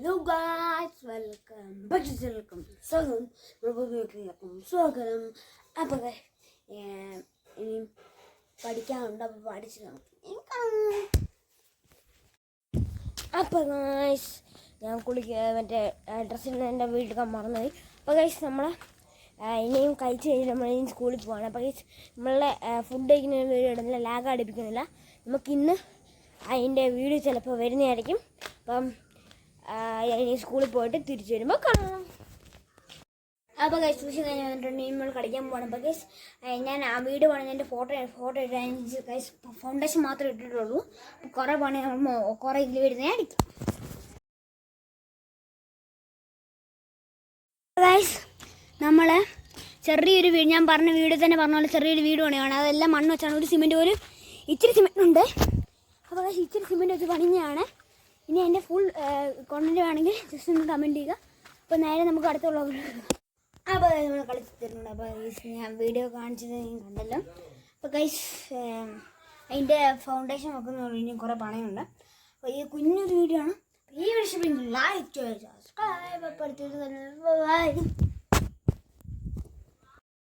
Hello guys welcome back welcome സ്വാഗതം വീട്ടിലേക്കും സ്വാഗതം അപ്പോൾ ഇനി പഠിക്കാനുണ്ട് അപ്പോൾ പഠിച്ച് നമുക്ക് അപ്പോൾ ഗായ്സ് ഞാൻ കുളിക്ക മറ്റേ ഡ്രസ്സിന് എന്റെ വീട്ടിൽ മറന്നുപോയി. അപ്പോൾ ഗൈസ് നമ്മൾ ഇനിയും കഴിച്ച് കഴിഞ്ഞ് നമ്മൾ ഇനി സ്കൂളിൽ പോവാണ്. അപ്പോൾ ഗൈസ് നമ്മളെ ഫുഡ് കഴിക്കുന്ന വീഡിയോ ഇടുന്നില്ല ലാഗ് അടിപ്പിക്കുന്നില്ല. നമുക്കിന്ന് അതിന്റെ വീഡിയോ ചിലപ്പോൾ വരുന്നതായിരിക്കും. അപ്പം ഇനി സ്കൂളിൽ പോയിട്ട് തിരിച്ചു വരുമ്പോൾ കാണാം. അപ്പോൾ ഗൈസ് ട്യൂഷൻ കഴിഞ്ഞ് വന്നിട്ടുണ്ട്. ഇനി നമ്മൾ കളിക്കാൻ പോകണം അപ്പോൾ ഗൈസ് ഞാൻ ആ വീട് പണിഞ്ഞതിന്റെ ഫോട്ടോ ഫോട്ടോ ഇട്ടു ഗൈസ് ഫൗണ്ടേഷൻ മാത്രമേ ഇട്ടിട്ടുള്ളൂ. കുറേ പണി കുറെ ഇതിൽ വരുന്നേ അടിക്കും. ഗൈസ് നമ്മൾ ചെറിയൊരു വീട് ഞാൻ പറഞ്ഞ വീട് തന്നെ പറഞ്ഞ പോലെ ചെറിയൊരു വീട് പണിയാണ് അതെല്ലാം മണ്ണ് വെച്ചാണ്. ഒരു സിമെന്റ് ഒരു ഇച്ചിരി സിമെന്റ് ഉണ്ട്. അപ്പോൾ ഇച്ചിരി സിമെന്റ് വെച്ച് പണിഞ്ഞാണ് ഇനി അതിന്റെ ഫുൾ കോണ്ടന്റ് വേണമെങ്കിൽ ജസ്റ്റ് ഒന്ന് കമന്റ് ചെയ്യുക. അപ്പോൾ നേരെ നമുക്ക് അടുത്തുള്ള അപ്പോൾ നമ്മൾ കളിച്ച് തരുന്നുണ്ട് അപ്പോൾ ഞാൻ വീഡിയോ കാണിച്ചത് കണ്ടല്ലോ. അപ്പോൾ ഗൈസ് അതിന്റെ ഫൗണ്ടേഷൻ വെക്കുന്ന ഇനി കുറേ പണയുണ്ട്. അപ്പോൾ ഈ കുഞ്ഞൊരു വീഡിയോ ആണ്. ഈ വർഷം ലൈക്ക് സബ്സ്ക്രൈബ് അപ്പോൾ അടുത്തൊരു ബൈ